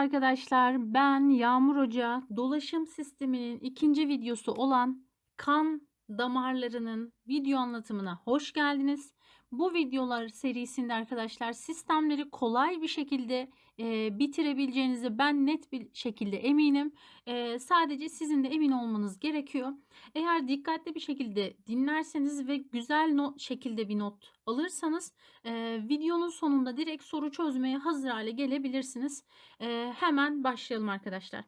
arkadaşlar ben Yağmur Hoca dolaşım sisteminin ikinci videosu olan kan damarlarının video anlatımına hoş geldiniz. Bu videolar serisinde arkadaşlar sistemleri kolay bir şekilde e, bitirebileceğinize ben net bir şekilde eminim. E, sadece sizin de emin olmanız gerekiyor. Eğer dikkatli bir şekilde dinlerseniz ve güzel not şekilde bir not alırsanız e, videonun sonunda direkt soru çözmeye hazır hale gelebilirsiniz. E, hemen başlayalım arkadaşlar.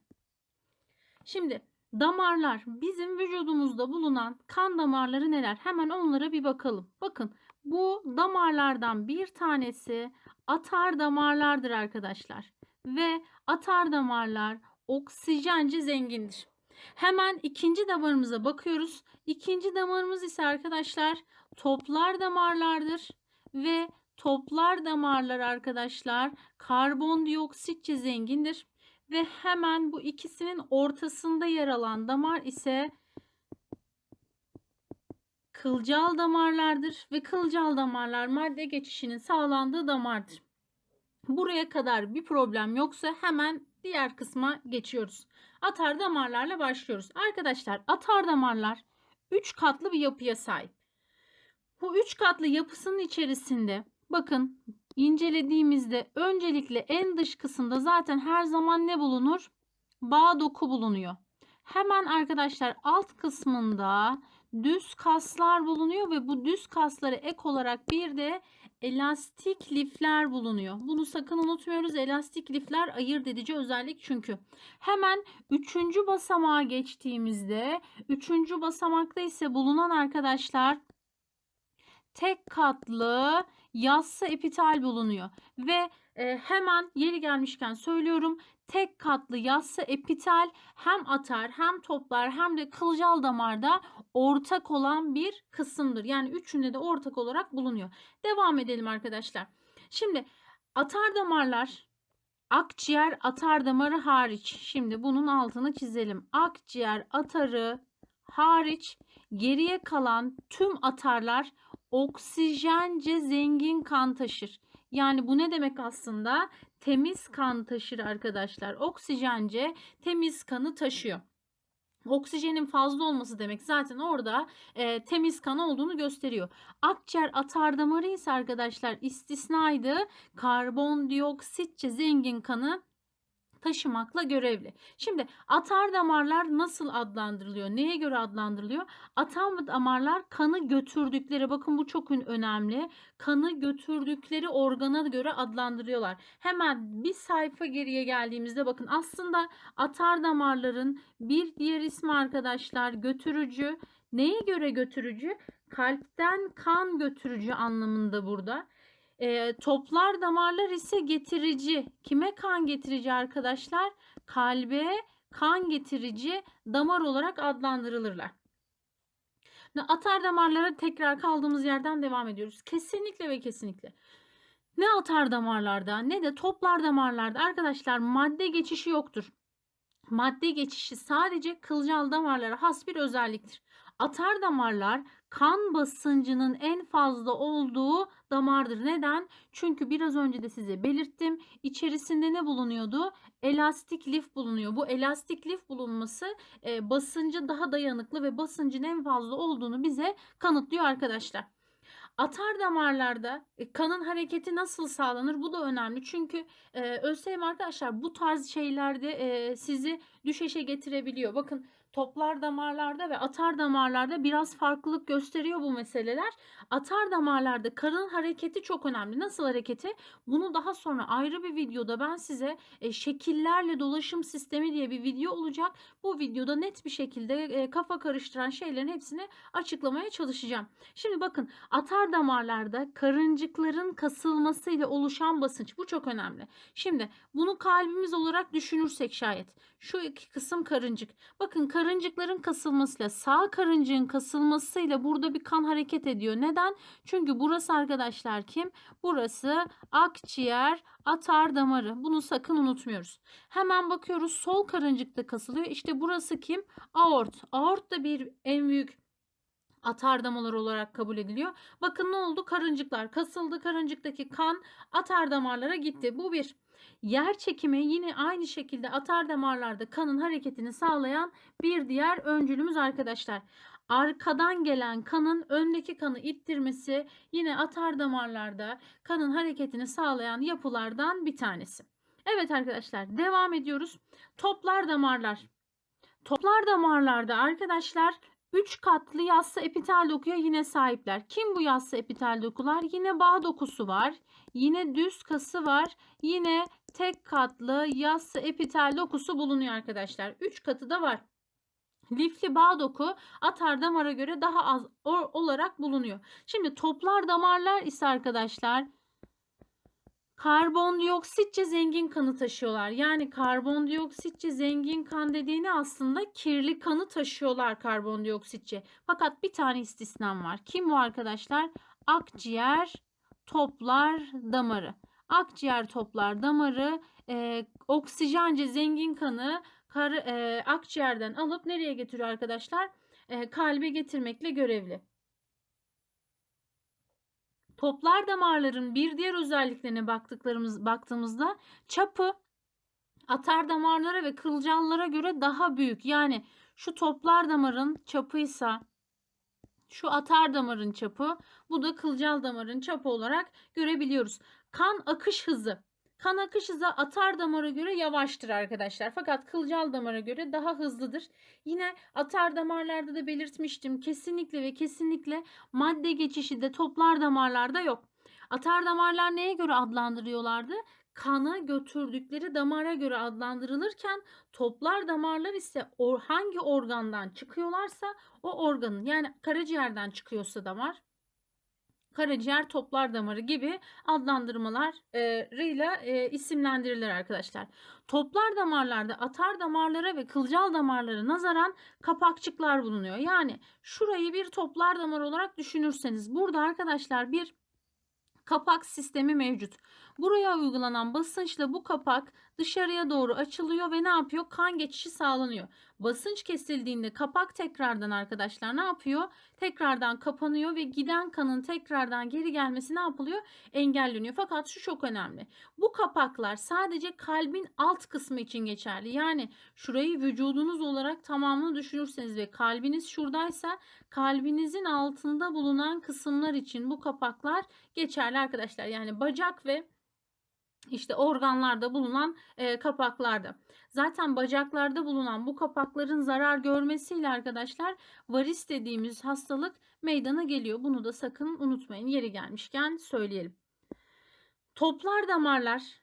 Şimdi damarlar bizim vücudumuzda bulunan kan damarları neler? Hemen onlara bir bakalım. Bakın bu damarlardan bir tanesi atar damarlardır arkadaşlar. Ve atar damarlar oksijence zengindir. Hemen ikinci damarımıza bakıyoruz. İkinci damarımız ise arkadaşlar toplar damarlardır ve toplar damarlar arkadaşlar karbondioksitçe zengindir ve hemen bu ikisinin ortasında yer alan damar ise kılcal damarlardır ve kılcal damarlar madde geçişinin sağlandığı damardır. Buraya kadar bir problem yoksa hemen diğer kısma geçiyoruz. Atar damarlarla başlıyoruz. Arkadaşlar atar damarlar 3 katlı bir yapıya sahip. Bu 3 katlı yapısının içerisinde bakın incelediğimizde öncelikle en dış kısımda zaten her zaman ne bulunur? Bağ doku bulunuyor. Hemen arkadaşlar alt kısmında düz kaslar bulunuyor ve bu düz kaslara ek olarak bir de elastik lifler bulunuyor. Bunu sakın unutmuyoruz. Elastik lifler ayırt edici özellik çünkü. Hemen üçüncü basamağa geçtiğimizde üçüncü basamakta ise bulunan arkadaşlar tek katlı yassı epitel bulunuyor ve e, hemen yeri gelmişken söylüyorum tek katlı yassı epitel hem atar hem toplar hem de kılcal damarda ortak olan bir kısımdır. Yani üçünde de ortak olarak bulunuyor. Devam edelim arkadaşlar. Şimdi atar damarlar akciğer atar damarı hariç. Şimdi bunun altını çizelim. Akciğer atarı hariç geriye kalan tüm atarlar oksijence zengin kan taşır. Yani bu ne demek aslında? Temiz kan taşır arkadaşlar. Oksijence temiz kanı taşıyor. Oksijenin fazla olması demek zaten orada e, temiz kan olduğunu gösteriyor. Akciğer atar damarı ise arkadaşlar istisnaydı. Karbondioksitçe zengin kanı taşımakla görevli. Şimdi atar damarlar nasıl adlandırılıyor? Neye göre adlandırılıyor? Atar damarlar kanı götürdükleri bakın bu çok önemli. Kanı götürdükleri organa göre adlandırıyorlar. Hemen bir sayfa geriye geldiğimizde bakın aslında atar damarların bir diğer ismi arkadaşlar götürücü. Neye göre götürücü? Kalpten kan götürücü anlamında burada. E, toplar damarlar ise getirici. Kime kan getirici arkadaşlar? Kalbe kan getirici damar olarak adlandırılırlar. Atar damarlara tekrar kaldığımız yerden devam ediyoruz. Kesinlikle ve kesinlikle. Ne atar damarlarda ne de toplar damarlarda arkadaşlar madde geçişi yoktur. Madde geçişi sadece kılcal damarlara has bir özelliktir. Atar damarlar kan basıncının en fazla olduğu damardır. Neden? Çünkü biraz önce de size belirttim. İçerisinde ne bulunuyordu? Elastik lif bulunuyor. Bu elastik lif bulunması e, basıncı daha dayanıklı ve basıncın en fazla olduğunu bize kanıtlıyor arkadaşlar. Atar damarlarda e, kanın hareketi nasıl sağlanır? Bu da önemli. Çünkü e, ÖSYM arkadaşlar bu tarz şeylerde e, sizi düşeşe getirebiliyor. Bakın toplar damarlarda ve atar damarlarda biraz farklılık gösteriyor bu meseleler. Atar damarlarda karın hareketi çok önemli. Nasıl hareketi? Bunu daha sonra ayrı bir videoda ben size e, şekillerle dolaşım sistemi diye bir video olacak. Bu videoda net bir şekilde e, kafa karıştıran şeylerin hepsini açıklamaya çalışacağım. Şimdi bakın atar damarlarda karıncıkların kasılmasıyla oluşan basınç bu çok önemli. Şimdi bunu kalbimiz olarak düşünürsek şayet şu iki kısım karıncık. Bakın karıncıkların kasılmasıyla sağ karıncığın kasılmasıyla burada bir kan hareket ediyor. Neden? Çünkü burası arkadaşlar kim? Burası akciğer atar damarı. Bunu sakın unutmuyoruz. Hemen bakıyoruz sol karıncıkta kasılıyor. İşte burası kim? Aort. Aort da bir en büyük atar damarlar olarak kabul ediliyor. Bakın ne oldu? Karıncıklar kasıldı. Karıncıktaki kan atar damarlara gitti. Bu bir. Yer çekimi yine aynı şekilde atar damarlarda kanın hareketini sağlayan bir diğer öncülümüz arkadaşlar. Arkadan gelen kanın öndeki kanı ittirmesi yine atar damarlarda kanın hareketini sağlayan yapılardan bir tanesi. Evet arkadaşlar devam ediyoruz. Toplar damarlar. Toplar damarlarda arkadaşlar 3 katlı yassı epitel dokuya yine sahipler. Kim bu yassı epitel dokular? Yine bağ dokusu var. Yine düz kası var. Yine tek katlı yassı epitel dokusu bulunuyor arkadaşlar. 3 katı da var. Lifli bağ doku atar damara göre daha az olarak bulunuyor. Şimdi toplar damarlar ise arkadaşlar karbondioksitçe zengin kanı taşıyorlar. Yani karbondioksitçe zengin kan dediğini aslında kirli kanı taşıyorlar karbondioksitçe. Fakat bir tane istisnam var. Kim bu arkadaşlar? Akciğer toplar damarı. Akciğer toplar damarı e, oksijence zengin kanı kar, e, akciğerden alıp nereye getiriyor arkadaşlar? E, kalbe getirmekle görevli. Toplar damarların bir diğer özelliklerine baktıklarımız baktığımızda çapı atar damarlara ve kılcallara göre daha büyük. Yani şu toplar damarın çapıysa şu atar damarın çapı, bu da kılcal damarın çapı olarak görebiliyoruz. Kan akış hızı. Kan akış hızı atar damara göre yavaştır arkadaşlar. Fakat kılcal damara göre daha hızlıdır. Yine atar damarlarda da belirtmiştim. Kesinlikle ve kesinlikle madde geçişi de toplar damarlarda yok. Atar damarlar neye göre adlandırıyorlardı? Kanı götürdükleri damara göre adlandırılırken toplar damarlar ise hangi organdan çıkıyorlarsa o organın yani karaciğerden çıkıyorsa damar karaciğer toplar damarı gibi adlandırmalarıyla e, isimlendirilir arkadaşlar. Toplar damarlarda atar damarlara ve kılcal damarlara nazaran kapakçıklar bulunuyor. Yani şurayı bir toplar damar olarak düşünürseniz burada arkadaşlar bir kapak sistemi mevcut. Buraya uygulanan basınçla bu kapak dışarıya doğru açılıyor ve ne yapıyor? Kan geçişi sağlanıyor. Basınç kesildiğinde kapak tekrardan arkadaşlar ne yapıyor? Tekrardan kapanıyor ve giden kanın tekrardan geri gelmesi ne yapılıyor? Engelleniyor. Fakat şu çok önemli. Bu kapaklar sadece kalbin alt kısmı için geçerli. Yani şurayı vücudunuz olarak tamamını düşünürseniz ve kalbiniz şuradaysa kalbinizin altında bulunan kısımlar için bu kapaklar geçerli arkadaşlar. Yani bacak ve işte organlarda bulunan e, kapaklarda. Zaten bacaklarda bulunan bu kapakların zarar görmesiyle arkadaşlar varis dediğimiz hastalık meydana geliyor. Bunu da sakın unutmayın. Yeri gelmişken söyleyelim. Toplar damarlar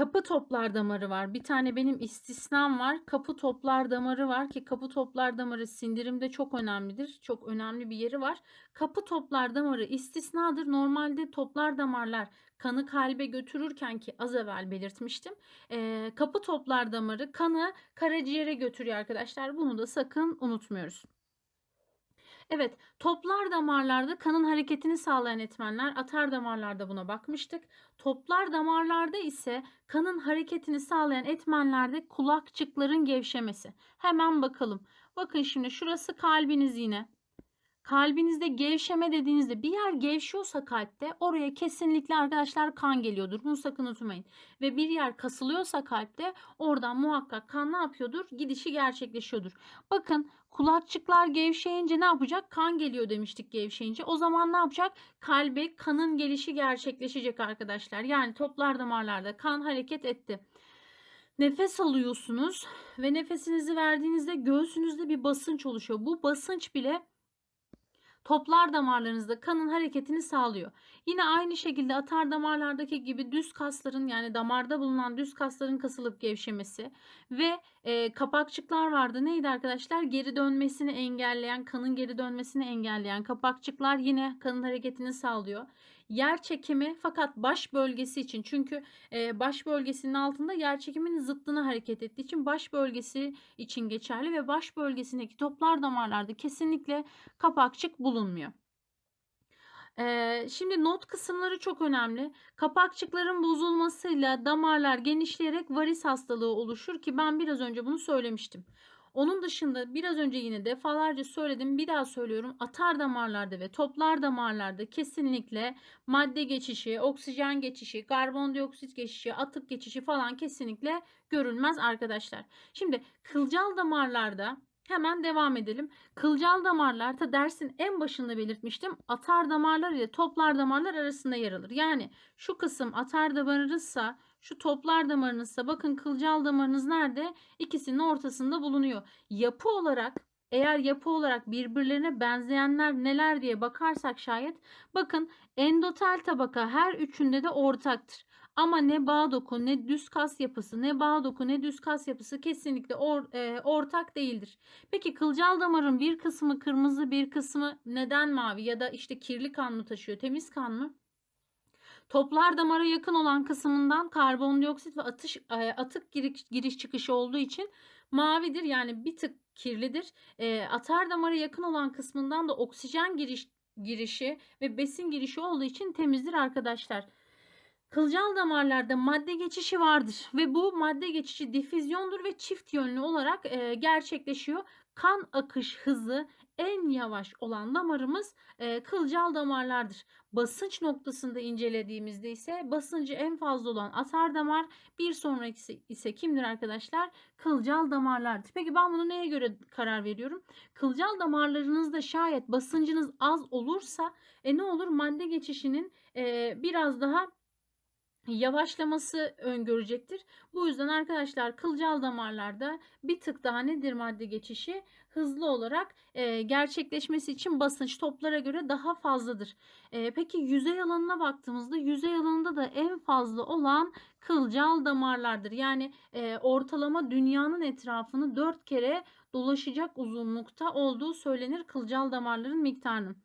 kapı toplar damarı var. Bir tane benim istisnam var. Kapı toplar damarı var ki kapı toplar damarı sindirimde çok önemlidir. Çok önemli bir yeri var. Kapı toplar damarı istisnadır. Normalde toplar damarlar kanı kalbe götürürken ki az evvel belirtmiştim. Ee, kapı toplar damarı kanı karaciğere götürüyor arkadaşlar. Bunu da sakın unutmuyoruz. Evet, toplar damarlarda kanın hareketini sağlayan etmenler, atar damarlarda buna bakmıştık. Toplar damarlarda ise kanın hareketini sağlayan etmenlerde kulakçıkların gevşemesi. Hemen bakalım. Bakın şimdi şurası kalbiniz yine. Kalbinizde gevşeme dediğinizde bir yer gevşiyorsa kalpte oraya kesinlikle arkadaşlar kan geliyordur. Bunu sakın unutmayın. Ve bir yer kasılıyorsa kalpte oradan muhakkak kan ne yapıyordur? Gidişi gerçekleşiyordur. Bakın kulakçıklar gevşeyince ne yapacak? Kan geliyor demiştik gevşeyince. O zaman ne yapacak? Kalbe kanın gelişi gerçekleşecek arkadaşlar. Yani toplar damarlarda kan hareket etti. Nefes alıyorsunuz ve nefesinizi verdiğinizde göğsünüzde bir basınç oluşuyor. Bu basınç bile toplar damarlarınızda kanın hareketini sağlıyor. Yine aynı şekilde atar damarlardaki gibi düz kasların yani damarda bulunan düz kasların kasılıp gevşemesi ve e, kapakçıklar vardı. Neydi arkadaşlar? Geri dönmesini engelleyen, kanın geri dönmesini engelleyen kapakçıklar yine kanın hareketini sağlıyor. Yer çekimi fakat baş bölgesi için çünkü e, baş bölgesinin altında yer çekiminin zıttına hareket ettiği için baş bölgesi için geçerli ve baş bölgesindeki toplar damarlarda kesinlikle kapakçık bulunmuyor. Ee, şimdi not kısımları çok önemli. Kapakçıkların bozulmasıyla damarlar genişleyerek varis hastalığı oluşur ki ben biraz önce bunu söylemiştim. Onun dışında biraz önce yine defalarca söyledim bir daha söylüyorum atar damarlarda ve toplar damarlarda kesinlikle madde geçişi, oksijen geçişi, karbondioksit geçişi, atık geçişi falan kesinlikle görülmez arkadaşlar. Şimdi kılcal damarlarda hemen devam edelim. Kılcal damarlarda dersin en başında belirtmiştim. Atar damarlar ile toplar damarlar arasında yer alır. Yani şu kısım atar damarınızsa şu toplar damarınızsa bakın kılcal damarınız nerede? İkisinin ortasında bulunuyor. Yapı olarak eğer yapı olarak birbirlerine benzeyenler neler diye bakarsak şayet bakın endotel tabaka her üçünde de ortaktır. Ama ne bağ doku ne düz kas yapısı ne bağ doku ne düz kas yapısı kesinlikle or, e, ortak değildir. Peki kılcal damarın bir kısmı kırmızı bir kısmı neden mavi ya da işte kirli kan mı taşıyor temiz kan mı? Toplar damara yakın olan kısmından karbondioksit ve atış, e, atık giriş, giriş çıkışı olduğu için mavidir. Yani bir tık kirlidir. E, atar damara yakın olan kısmından da oksijen giriş, girişi ve besin girişi olduğu için temizdir arkadaşlar. Kılcal damarlarda madde geçişi vardır ve bu madde geçişi difüzyondur ve çift yönlü olarak e, gerçekleşiyor. Kan akış hızı en yavaş olan damarımız e, kılcal damarlardır. Basınç noktasında incelediğimizde ise basıncı en fazla olan atar damar, bir sonrakisi ise kimdir arkadaşlar? Kılcal damarlardır. Peki ben bunu neye göre karar veriyorum? Kılcal damarlarınızda şayet basıncınız az olursa e, ne olur? Madde geçişinin e, biraz daha yavaşlaması öngörecektir. Bu yüzden arkadaşlar kılcal damarlarda bir tık daha nedir madde geçişi hızlı olarak e, gerçekleşmesi için basınç toplara göre daha fazladır. E, peki yüzey alanına baktığımızda yüzey alanında da en fazla olan kılcal damarlardır. Yani e, ortalama dünyanın etrafını 4 kere dolaşacak uzunlukta olduğu söylenir kılcal damarların miktarının.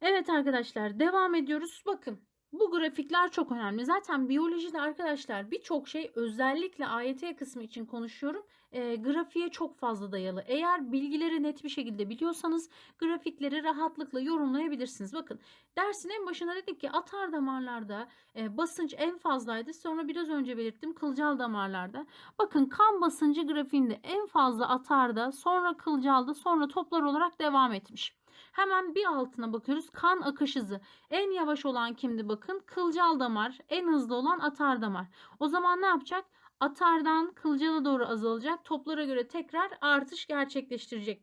Evet arkadaşlar devam ediyoruz. Bakın bu grafikler çok önemli. Zaten biyolojide arkadaşlar birçok şey özellikle AYT kısmı için konuşuyorum. E, grafiğe çok fazla dayalı. Eğer bilgileri net bir şekilde biliyorsanız grafikleri rahatlıkla yorumlayabilirsiniz. Bakın dersin en başında dedik ki atar damarlarda e, basınç en fazlaydı. Sonra biraz önce belirttim kılcal damarlarda. Bakın kan basıncı grafiğinde en fazla atarda sonra kılcalda sonra toplar olarak devam etmiş. Hemen bir altına bakıyoruz. Kan akış hızı. En yavaş olan kimdi bakın? Kılcal damar. En hızlı olan atar damar. O zaman ne yapacak? Atardan kılcala doğru azalacak. Toplara göre tekrar artış gerçekleştirecek.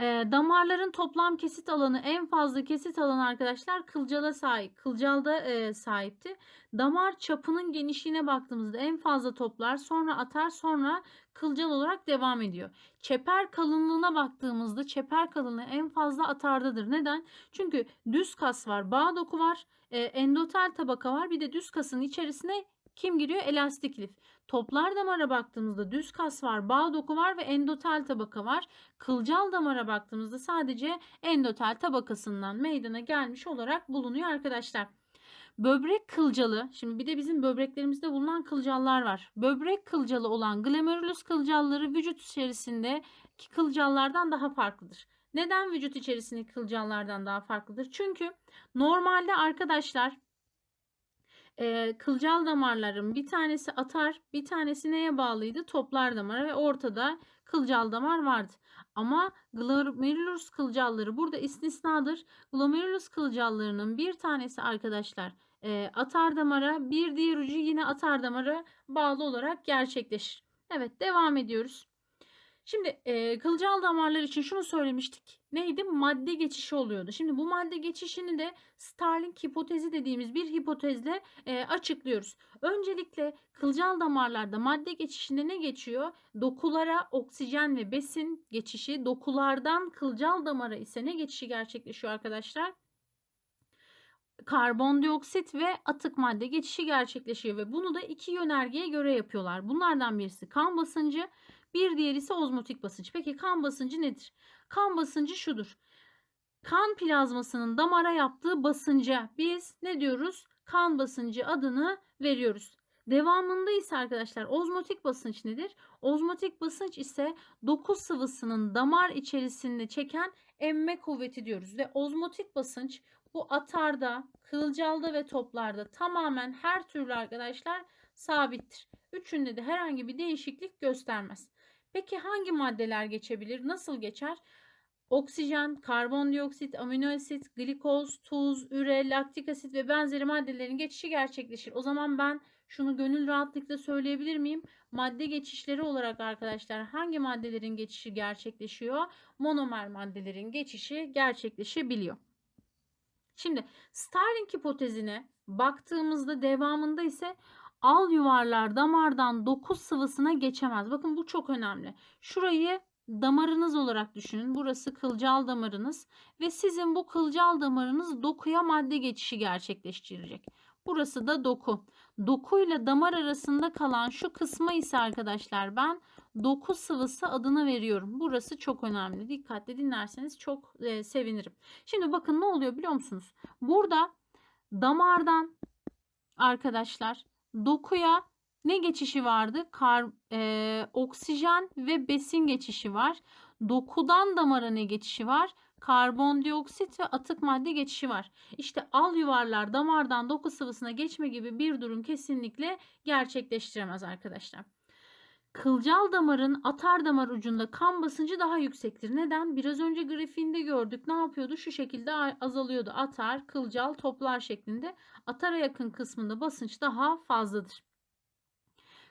E, damarların toplam kesit alanı en fazla kesit alanı arkadaşlar kılcala sahip. Kılcalda e, sahipti. Damar çapının genişliğine baktığımızda en fazla toplar sonra atar sonra kılcal olarak devam ediyor. Çeper kalınlığına baktığımızda çeper kalınlığı en fazla atardadır. Neden? Çünkü düz kas var, bağ doku var, e, endotel tabaka var. Bir de düz kasın içerisine kim giriyor? Elastik lif. Toplar damara baktığımızda düz kas var, bağ doku var ve endotel tabaka var. Kılcal damara baktığımızda sadece endotel tabakasından meydana gelmiş olarak bulunuyor arkadaşlar. Böbrek kılcalı, şimdi bir de bizim böbreklerimizde bulunan kılcallar var. Böbrek kılcalı olan glomerulus kılcalları vücut içerisindeki kılcallardan daha farklıdır. Neden vücut içerisindeki kılcallardan daha farklıdır? Çünkü normalde arkadaşlar e, kılcal damarların bir tanesi atar, bir tanesi neye bağlıydı? Toplar damara ve ortada kılcal damar vardı. Ama glomerulus kılcalları burada istisnadır. Glomerulus kılcallarının bir tanesi arkadaşlar e, atar damara, bir diğer ucu yine atar damara bağlı olarak gerçekleşir. Evet devam ediyoruz. Şimdi e, kılcal damarlar için şunu söylemiştik. Neydi? Madde geçişi oluyordu. Şimdi bu madde geçişini de Starling hipotezi dediğimiz bir hipotezle e, açıklıyoruz. Öncelikle kılcal damarlarda madde geçişinde ne geçiyor? Dokulara oksijen ve besin geçişi, dokulardan kılcal damara ise ne geçişi gerçekleşiyor arkadaşlar? karbondioksit ve atık madde geçişi gerçekleşiyor ve bunu da iki yönergeye göre yapıyorlar. Bunlardan birisi kan basıncı, bir diğeri ise ozmotik basınç. Peki kan basıncı nedir? Kan basıncı şudur. Kan plazmasının damara yaptığı basınca biz ne diyoruz? Kan basıncı adını veriyoruz. Devamında ise arkadaşlar ozmotik basınç nedir? Ozmotik basınç ise doku sıvısının damar içerisinde çeken emme kuvveti diyoruz. Ve ozmotik basınç bu atarda, kılcalda ve toplarda tamamen her türlü arkadaşlar sabittir. Üçünde de herhangi bir değişiklik göstermez. Peki hangi maddeler geçebilir? Nasıl geçer? Oksijen, karbondioksit, amino asit, glikoz, tuz, üre, laktik asit ve benzeri maddelerin geçişi gerçekleşir. O zaman ben şunu gönül rahatlıkla söyleyebilir miyim? Madde geçişleri olarak arkadaşlar hangi maddelerin geçişi gerçekleşiyor? Monomer maddelerin geçişi gerçekleşebiliyor. Şimdi Starling hipotezine baktığımızda devamında ise al yuvarlar damardan doku sıvısına geçemez. Bakın bu çok önemli. Şurayı damarınız olarak düşünün. Burası kılcal damarınız ve sizin bu kılcal damarınız dokuya madde geçişi gerçekleştirecek. Burası da doku. Dokuyla damar arasında kalan şu kısma ise arkadaşlar ben doku sıvısı adını veriyorum. Burası çok önemli. Dikkatli dinlerseniz çok e, sevinirim. Şimdi bakın ne oluyor biliyor musunuz? Burada damardan arkadaşlar dokuya ne geçişi vardı? Kar, e, oksijen ve besin geçişi var. Dokudan damara ne geçişi var? Karbondioksit ve atık madde geçişi var. İşte al yuvarlar damardan doku sıvısına geçme gibi bir durum kesinlikle gerçekleştiremez arkadaşlar. Kılcal damarın atar damar ucunda kan basıncı daha yüksektir. Neden? Biraz önce grafiğinde gördük. Ne yapıyordu? Şu şekilde azalıyordu. Atar, kılcal, toplar şeklinde. Atara yakın kısmında basınç daha fazladır.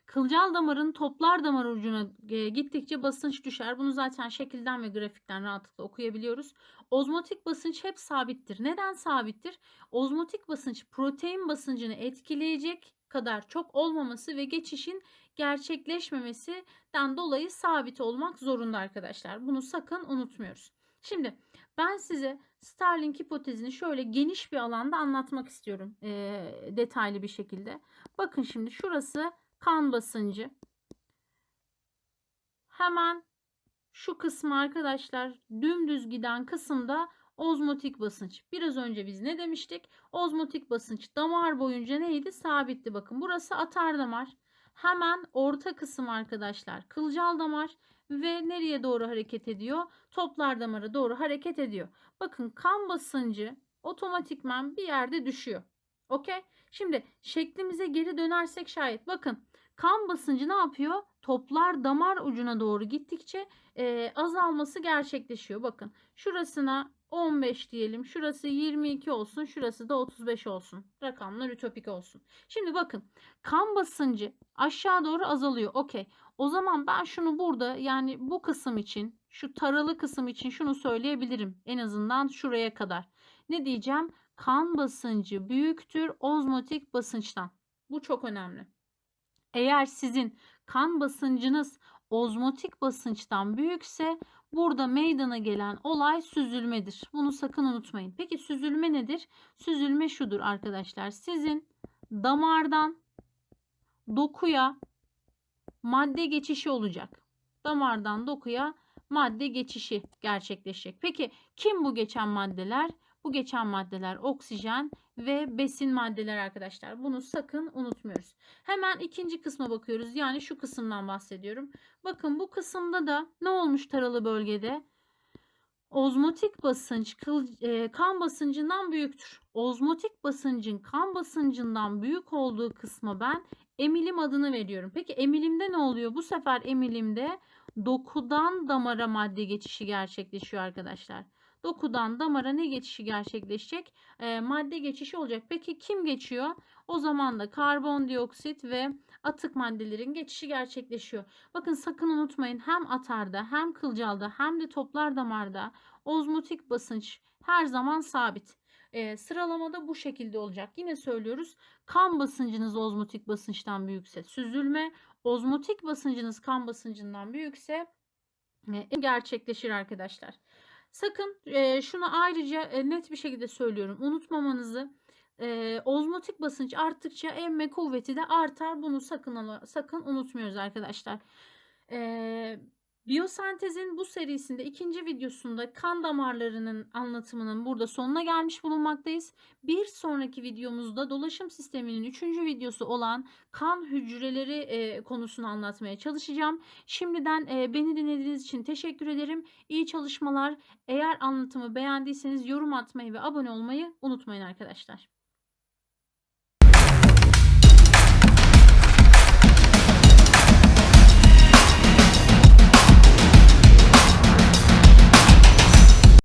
Kılcal damarın toplar damar ucuna e, gittikçe basınç düşer. Bunu zaten şekilden ve grafikten rahatlıkla okuyabiliyoruz. Ozmotik basınç hep sabittir. Neden sabittir? Ozmotik basınç protein basıncını etkileyecek kadar çok olmaması ve geçişin gerçekleşmemesinden dolayı sabit olmak zorunda arkadaşlar. Bunu sakın unutmuyoruz. Şimdi ben size Starling hipotezini şöyle geniş bir alanda anlatmak istiyorum e, detaylı bir şekilde. Bakın şimdi şurası kan basıncı. Hemen şu kısmı arkadaşlar dümdüz giden kısımda ozmotik basınç. Biraz önce biz ne demiştik? Ozmotik basınç damar boyunca neydi? Sabitti. Bakın burası atar damar. Hemen orta kısım arkadaşlar kılcal damar ve nereye doğru hareket ediyor? Toplar damara doğru hareket ediyor. Bakın kan basıncı otomatikman bir yerde düşüyor. Okey? Şimdi şeklimize geri dönersek şayet bakın kan basıncı ne yapıyor? Toplar damar ucuna doğru gittikçe e, azalması gerçekleşiyor. Bakın şurasına 15 diyelim. Şurası 22 olsun. Şurası da 35 olsun. Rakamlar ütopik olsun. Şimdi bakın kan basıncı aşağı doğru azalıyor. Okey. O zaman ben şunu burada yani bu kısım için şu taralı kısım için şunu söyleyebilirim. En azından şuraya kadar. Ne diyeceğim? Kan basıncı büyüktür ozmotik basınçtan. Bu çok önemli. Eğer sizin kan basıncınız ozmotik basınçtan büyükse burada meydana gelen olay süzülmedir. Bunu sakın unutmayın. Peki süzülme nedir? Süzülme şudur arkadaşlar. Sizin damardan dokuya madde geçişi olacak. Damardan dokuya madde geçişi gerçekleşecek. Peki kim bu geçen maddeler? Bu geçen maddeler oksijen ve besin maddeler arkadaşlar. Bunu sakın unutmuyoruz. Hemen ikinci kısma bakıyoruz. Yani şu kısımdan bahsediyorum. Bakın bu kısımda da ne olmuş taralı bölgede? Ozmotik basınç e, kan basıncından büyüktür. Ozmotik basıncın kan basıncından büyük olduğu kısma ben emilim adını veriyorum. Peki emilimde ne oluyor? Bu sefer emilimde dokudan damara madde geçişi gerçekleşiyor arkadaşlar dokudan damara ne geçişi gerçekleşecek? E, madde geçişi olacak. Peki kim geçiyor? O zaman da karbondioksit ve atık maddelerin geçişi gerçekleşiyor. Bakın sakın unutmayın hem atarda hem kılcalda hem de toplar damarda ozmotik basınç her zaman sabit. E, sıralamada bu şekilde olacak. Yine söylüyoruz. Kan basıncınız ozmotik basınçtan büyükse süzülme, ozmotik basıncınız kan basıncından büyükse e, gerçekleşir arkadaşlar. Sakın e, şunu ayrıca e, net bir şekilde söylüyorum. Unutmamanızı e, ozmotik basınç arttıkça emme kuvveti de artar. Bunu sakın sakın unutmuyoruz arkadaşlar. E, Biyosentezin bu serisinde ikinci videosunda kan damarlarının anlatımının burada sonuna gelmiş bulunmaktayız. Bir sonraki videomuzda dolaşım sisteminin üçüncü videosu olan kan hücreleri e, konusunu anlatmaya çalışacağım. Şimdiden e, beni dinlediğiniz için teşekkür ederim. İyi çalışmalar. Eğer anlatımı beğendiyseniz yorum atmayı ve abone olmayı unutmayın arkadaşlar.